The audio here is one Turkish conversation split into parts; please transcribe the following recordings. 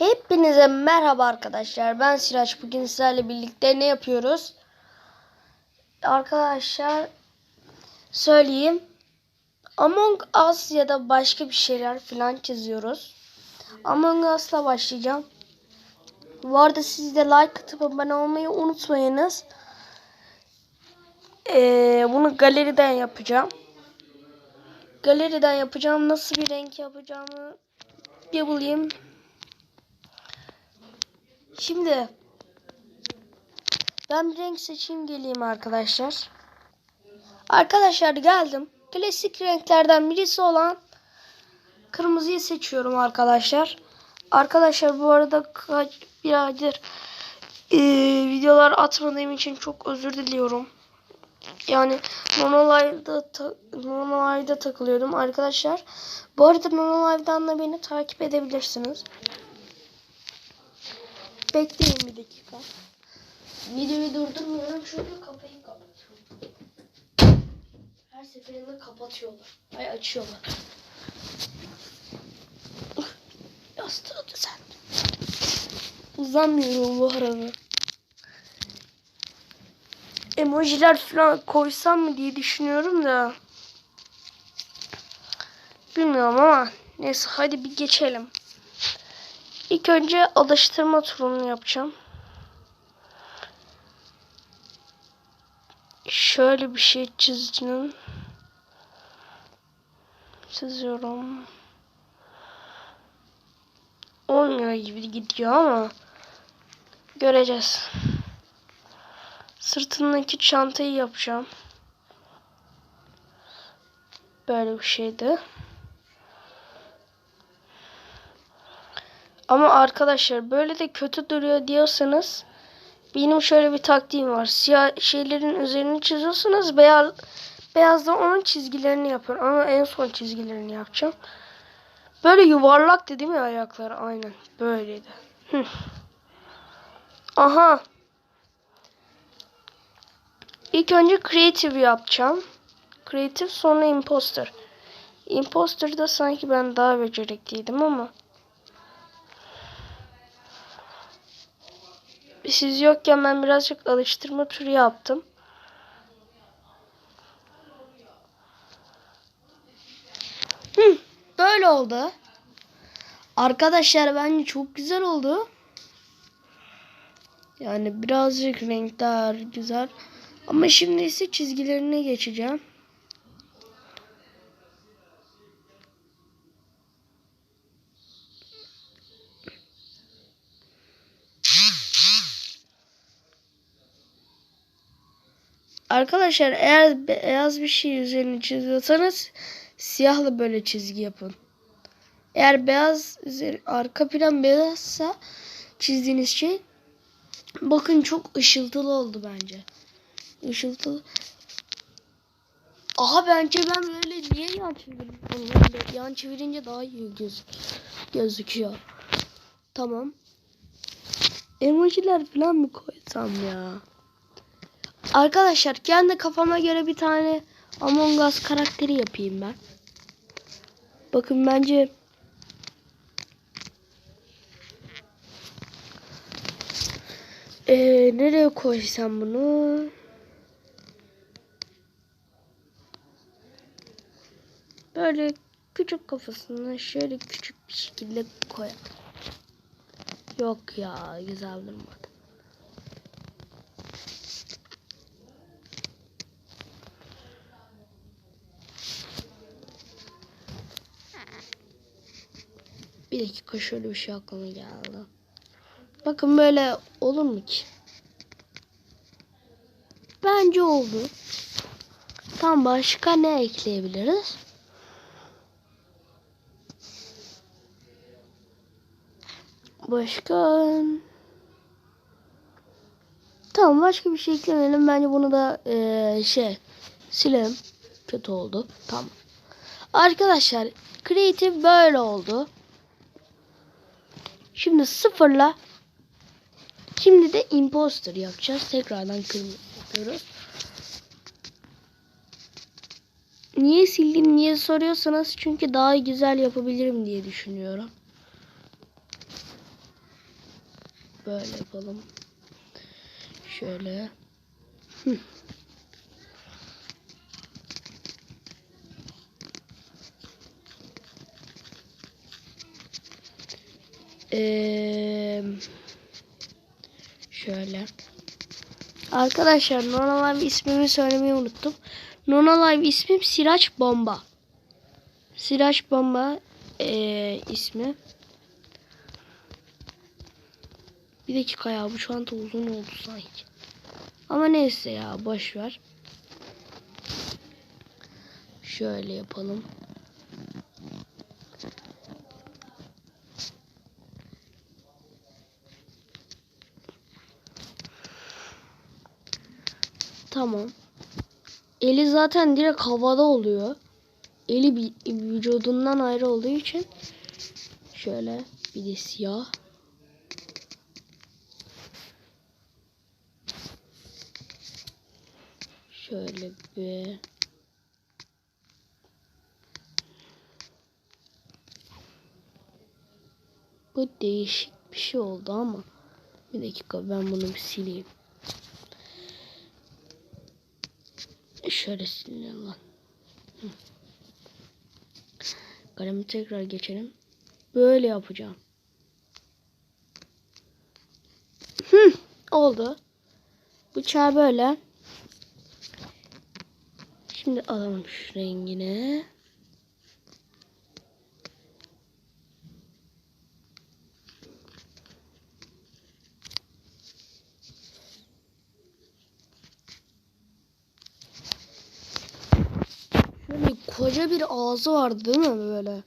Hepinize merhaba arkadaşlar. Ben Siraç. Bugün sizlerle birlikte ne yapıyoruz? Arkadaşlar söyleyeyim. Among Us ya da başka bir şeyler falan çiziyoruz. Among Us'la başlayacağım. Bu arada siz de like atıp abone olmayı unutmayınız. Ee, bunu galeriden yapacağım. Galeriden yapacağım. Nasıl bir renk yapacağımı bir bulayım. Şimdi ben bir renk seçeyim geleyim arkadaşlar. Arkadaşlar geldim. Klasik renklerden birisi olan kırmızıyı seçiyorum arkadaşlar. Arkadaşlar bu arada kaç bir aydır e, videolar atmadığım için çok özür diliyorum. Yani Nonolive'da ta, Nonolive'da takılıyordum arkadaşlar. Bu arada Nonolive'dan da beni takip edebilirsiniz. Bekleyin bir dakika. Videoyu durdurmuyorum çünkü kapıyı kapatıyorum. Her seferinde kapatıyorlar. Ay açıyorlar. Yastığı düzelt. Uzanmıyorum bu arada. Emojiler falan koysam mı diye düşünüyorum da. Bilmiyorum ama neyse hadi bir geçelim. İlk önce alıştırma turunu yapacağım. Şöyle bir şey çizdim. Çiziyorum. Olmuyor gibi gidiyor ama göreceğiz. Sırtındaki çantayı yapacağım. Böyle bir şeydi. Ama arkadaşlar böyle de kötü duruyor diyorsanız benim şöyle bir taktiğim var. Siyah şeylerin üzerini çiziyorsunuz. Beyaz beyazda onun çizgilerini yapın. Ama en son çizgilerini yapacağım. Böyle yuvarlak değil mi ayakları? Aynen. Böyleydi. Aha. İlk önce creative yapacağım. Creative sonra imposter. Imposter'da sanki ben daha becerikliydim ama. Siz yokken ben birazcık alıştırma turu yaptım. Hı, böyle oldu. Arkadaşlar bence çok güzel oldu. Yani birazcık renkler güzel. Ama şimdi ise çizgilerine geçeceğim. Arkadaşlar eğer beyaz bir şey üzerine çiziyorsanız siyahla böyle çizgi yapın. Eğer beyaz arka plan beyazsa çizdiğiniz şey bakın çok ışıltılı oldu bence. Işıltılı. Aha bence ben böyle niye yan çevirdim? Yan çevirince daha iyi göz gözüküyor. Tamam. Emojiler falan mı koysam ya? Arkadaşlar kendi kafama göre bir tane Among Us karakteri yapayım ben. Bakın bence ee, nereye koysam bunu? Böyle küçük kafasına şöyle küçük bir şekilde koyalım. Yok ya güzel durmadı. Bir dakika şöyle bir şey aklıma geldi. Bakın böyle olur mu ki? Bence oldu. Tam başka ne ekleyebiliriz? Başka Tamam başka bir şey eklemeyelim. Bence bunu da ee, şey silelim. Kötü oldu. Tamam. Arkadaşlar creative böyle oldu. Şimdi sıfırla Şimdi de imposter yapacağız. Tekrardan kırmızı yapıyoruz. Niye sildim niye soruyorsanız çünkü daha güzel yapabilirim diye düşünüyorum. Böyle yapalım. Şöyle. Ee, şöyle. Arkadaşlar Nona Live ismimi söylemeyi unuttum. Nona Live ismim Siraç Bomba. Siraç Bomba ee, ismi. Bir dakika ya bu çanta uzun oldu sanki. Ama neyse ya boş ver. Şöyle yapalım. Tamam. Eli zaten direkt havada oluyor. Eli vücudundan ayrı olduğu için şöyle bir de siyah. Şöyle bir Bu değişik bir şey oldu ama bir dakika ben bunu bir sileyim. Silelim lan. Kalemi tekrar geçelim. Böyle yapacağım. Hı, oldu. Bıçağı böyle. Şimdi alalım şu rengini. Şöyle koca bir ağzı vardı değil mi böyle?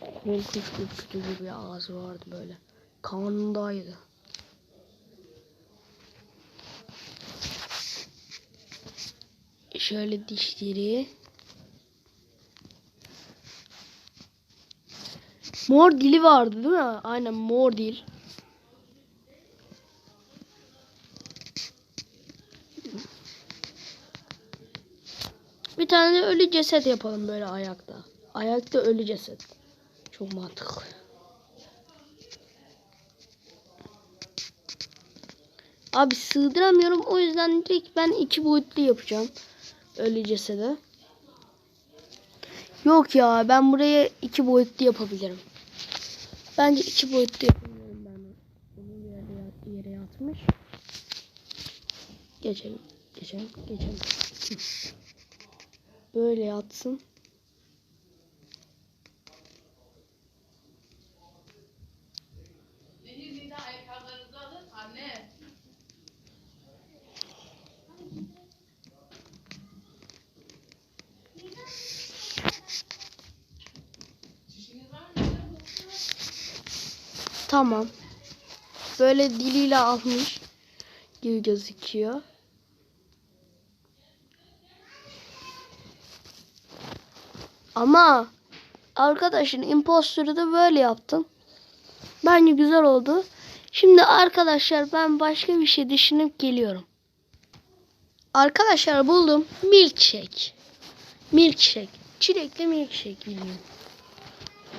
Korkunç ürkütücü bir ağzı vardı böyle. Karnındaydı. Şöyle dişleri. Mor dili vardı değil mi? Aynen mor dil. Tane ölü ceset yapalım böyle ayakta. Ayakta ölü ceset. Çok mantıklı. Abi sığdıramıyorum. O yüzden direkt ben iki boyutlu yapacağım. Ölü cesede. Yok ya ben buraya iki boyutlu yapabilirim. Bence iki boyutlu yapabilirim ben. Bir yere, yere yatmış. Geçelim. Geçelim. Geçelim. Var mı? Tamam. Böyle diliyle almış gibi gözüküyor. Ama arkadaşın impostörü de böyle yaptım. Bence güzel oldu. Şimdi arkadaşlar ben başka bir şey düşünüp geliyorum. Arkadaşlar buldum. Milkshake. Milkshake. Çilekli milkshake bilmiyorum.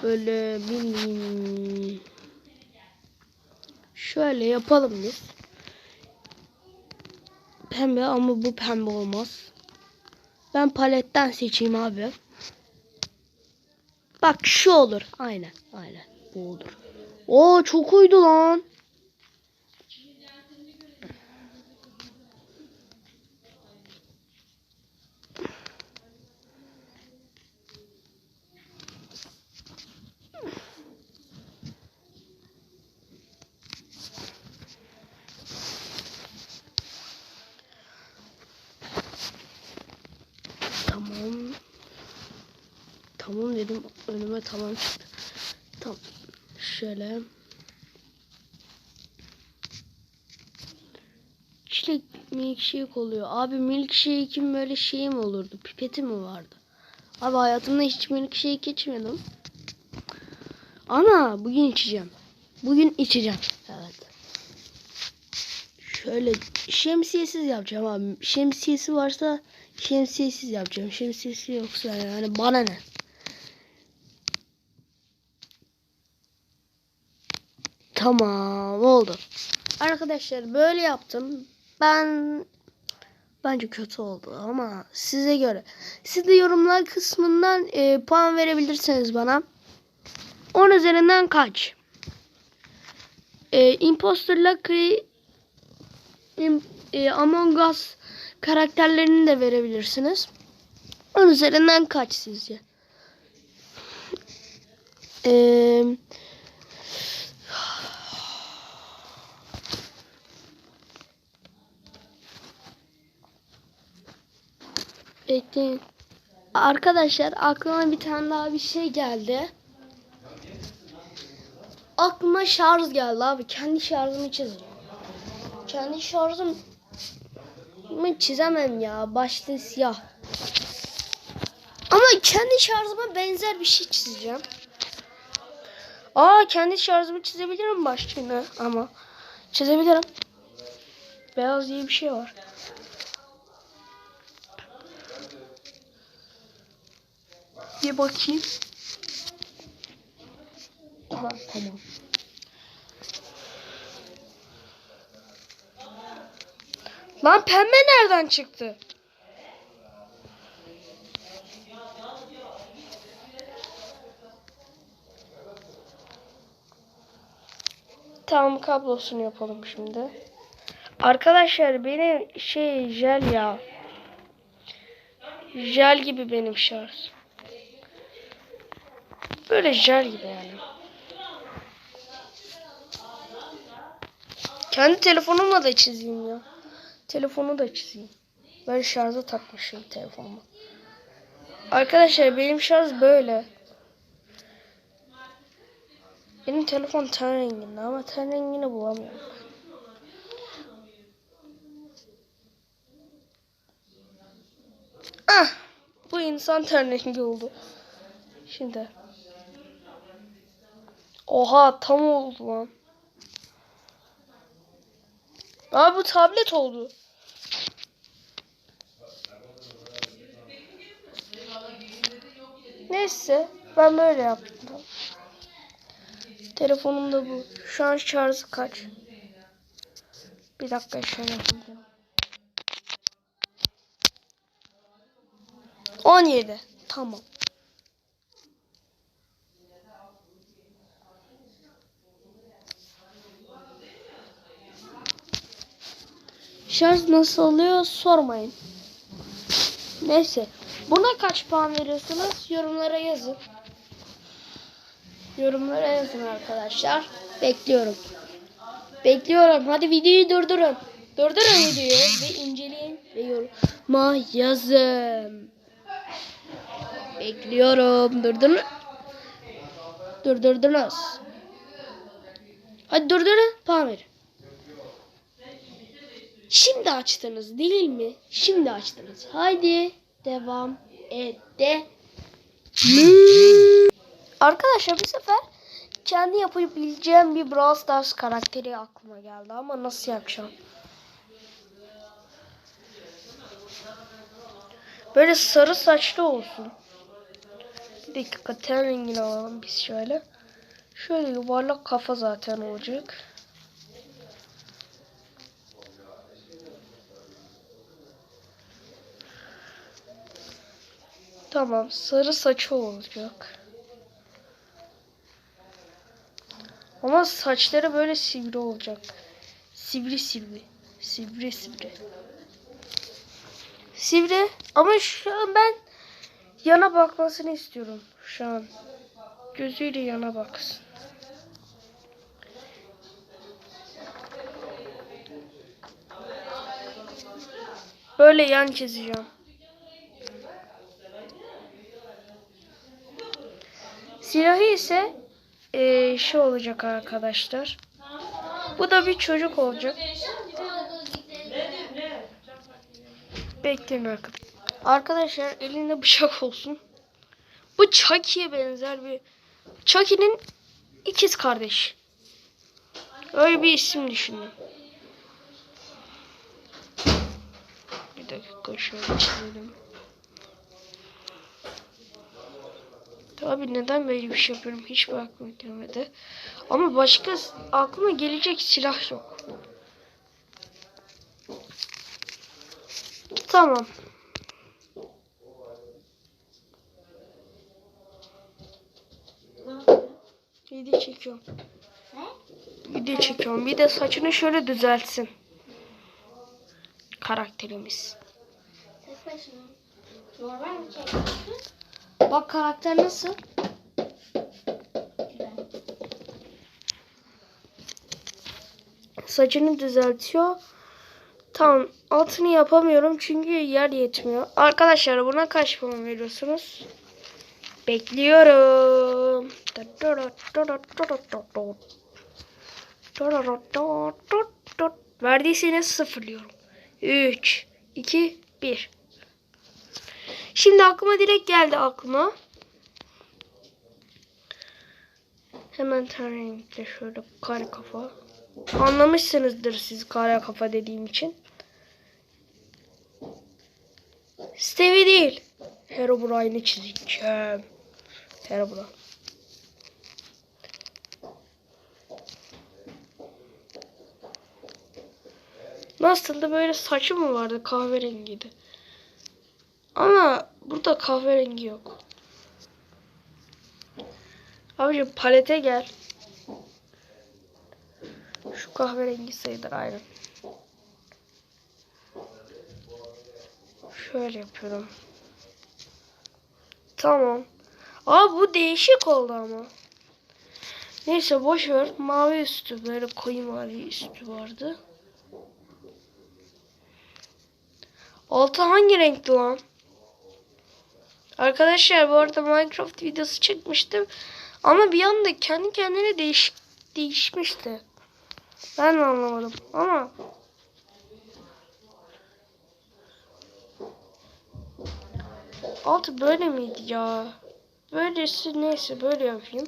Böyle bilmiyorum. Şöyle yapalım biz. Pembe ama bu pembe olmaz. Ben paletten seçeyim abi. Bak şu olur. Aynen. Aynen. Bu olur. Oo çok uydu lan. Tamam. Tamam dedim. Önüme tamam çıktı. Tamam. Şöyle. Çilek milkshake oluyor. Abi milkshake'in böyle şeyi mi olurdu? Pipeti mi vardı? Abi hayatımda hiç milkshake içmedim. Ama bugün içeceğim. Bugün içeceğim. Evet. Şöyle şemsiyesiz yapacağım abi. Şemsiyesi varsa şemsiyesiz yapacağım. Şemsiyesi yoksa yani bana ne? Tamam oldu. Arkadaşlar böyle yaptım. Ben bence kötü oldu ama size göre. Siz de yorumlar kısmından e, puan verebilirsiniz bana. 10 üzerinden kaç? E, Imposter'la Cre- Im- e, Among Us karakterlerini de verebilirsiniz. 10 üzerinden kaç sizce? Eee Bekleyin. Arkadaşlar aklıma bir tane daha bir şey geldi. Aklıma şarj geldi abi. Kendi şarjımı çizeceğim. Kendi şarjımı çizemem ya. Başta siyah. Ama kendi şarjıma benzer bir şey çizeceğim. Aa kendi şarjımı çizebilirim başlığını ama. Çizebilirim. Beyaz diye bir şey var. Bir bakayım. Aha, tamam. Lan pembe nereden çıktı? Tamam kablosunu yapalım şimdi. Arkadaşlar benim şey jel ya. Jel gibi benim şarj. Böyle jel gibi yani. Kendi telefonumla da çizeyim ya. Telefonu da çizeyim. Ben şarja takmışım telefonumu. Arkadaşlar benim şarj böyle. Benim telefon ten renginde ama ten rengini bulamıyorum. Ah! Bu insan ten rengi oldu. Şimdi. Oha tam oldu lan. Abi bu tablet oldu. Neyse ben böyle yaptım. Telefonum da bu. Şu an şarjı kaç? Bir dakika şöyle yapacağım. 17. Tamam. Şarj nasıl oluyor sormayın. Neyse. Buna kaç puan veriyorsunuz? Yorumlara yazın. Yorumlara yazın arkadaşlar. Bekliyorum. Bekliyorum. Hadi videoyu durdurun. Durdurun videoyu ve inceleyin ve yoruma yazın. Bekliyorum. Durdurun. Durdurdunuz. Hadi durdurun. Puan verin. Şimdi açtınız değil mi? Şimdi açtınız. Haydi devam edelim. Arkadaşlar bu sefer kendi yapabileceğim bir Brawl Stars karakteri aklıma geldi ama nasıl yapacağım? Böyle sarı saçlı olsun. Bir dakika ten rengini alalım biz şöyle. Şöyle yuvarlak kafa zaten olacak. Tamam sarı saçı olacak. Ama saçları böyle sivri olacak. Sivri sivri. Sivri sivri. Sivri. Ama şu an ben yana bakmasını istiyorum. Şu an. Gözüyle yana baksın. Böyle yan çizeceğim. Silahı ise eee şey olacak arkadaşlar. Bu da bir çocuk olacak. Bekleyin arkadaşlar. Arkadaşlar elinde bıçak olsun. Bu Chucky'ye benzer bir Chucky'nin ikiz kardeş. Öyle bir isim düşünün. Bir dakika şöyle çizelim. Abi neden böyle bir şey yapıyorum hiç aklıma gelmedi. Ama başka aklıma gelecek silah yok. Tamam. Video çekiyorum. Video çekiyorum. Bir de saçını şöyle düzeltsin. Karakterimiz. Başına. Normal mi çekiyorsun? Bak karakter nasıl? Saçını düzeltiyor. Tamam altını yapamıyorum çünkü yer yetmiyor. Arkadaşlar buna kaç puan veriyorsunuz? Bekliyorum. Verdiyseniz sıfırlıyorum. 3, 2, 1. Şimdi aklıma direkt geldi aklıma. Hemen renkle şöyle kare kafa. Anlamışsınızdır siz kare kafa dediğim için. Stevie değil. Herobrine'i çizeceğim. Herobrine. Nasıldı böyle saçı mı vardı kahverengiydi. Ama burada kahverengi yok. Abicim palete gel. Şu kahverengi sayılır aynen. Şöyle yapıyorum. Tamam. Aa bu değişik oldu ama. Neyse boş ver. Mavi üstü böyle koyu mavi üstü vardı. Altı hangi renkti lan? Arkadaşlar bu arada Minecraft videosu çekmiştim. Ama bir anda kendi kendine değiş değişmişti. Ben de anlamadım ama altı böyle miydi ya? Böylesi neyse böyle yapayım.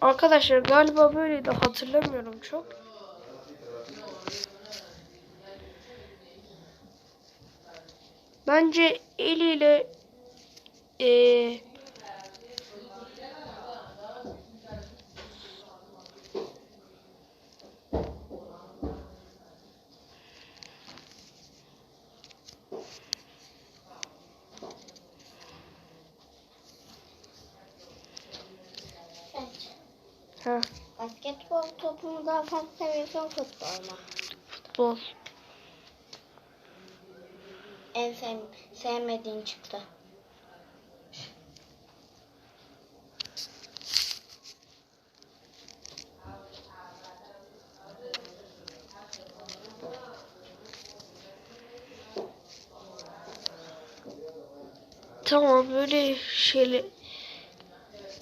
Arkadaşlar galiba böyleydi hatırlamıyorum çok. Bence eliyle Evet. ha, Basketbol topunu daha fazla seviyorsan futbol mu? futbol. En sev sevmediğin çıktı. Tamam böyle şeyle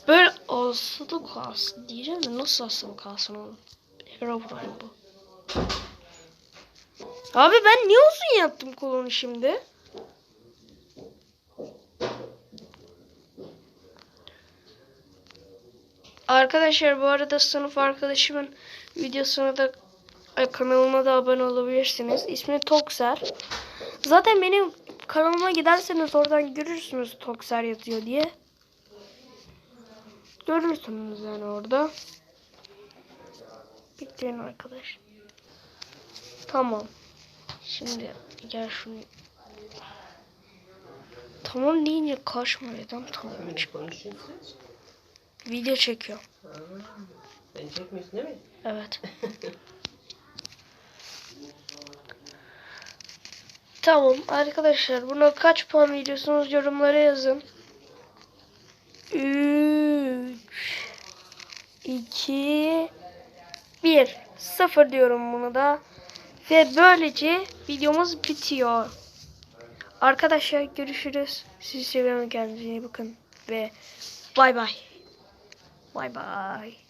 böyle asılı kalsın diyeceğim de nasıl asılı kalsın oğlum? Herobrine bu. Abi ben niye uzun yaptım kolunu şimdi? Arkadaşlar bu arada sınıf arkadaşımın videosuna da kanalıma da abone olabilirsiniz. İsmi Tokser. Zaten benim kanalıma giderseniz oradan görürsünüz Tokser yazıyor diye. Görürsünüz yani orada. Bekleyin arkadaş. Tamam. Şimdi gel şunu. Tamam deyince kaçma neden tamam. Video çekiyor. Sen çekmiyorsun değil mi? Evet. tamam arkadaşlar buna kaç puan veriyorsunuz yorumlara yazın. 3 2 1 0 diyorum bunu da. Ve böylece videomuz bitiyor. Arkadaşlar görüşürüz. Sizi seviyorum kendinize iyi bakın. Ve bay bay. Bay bay.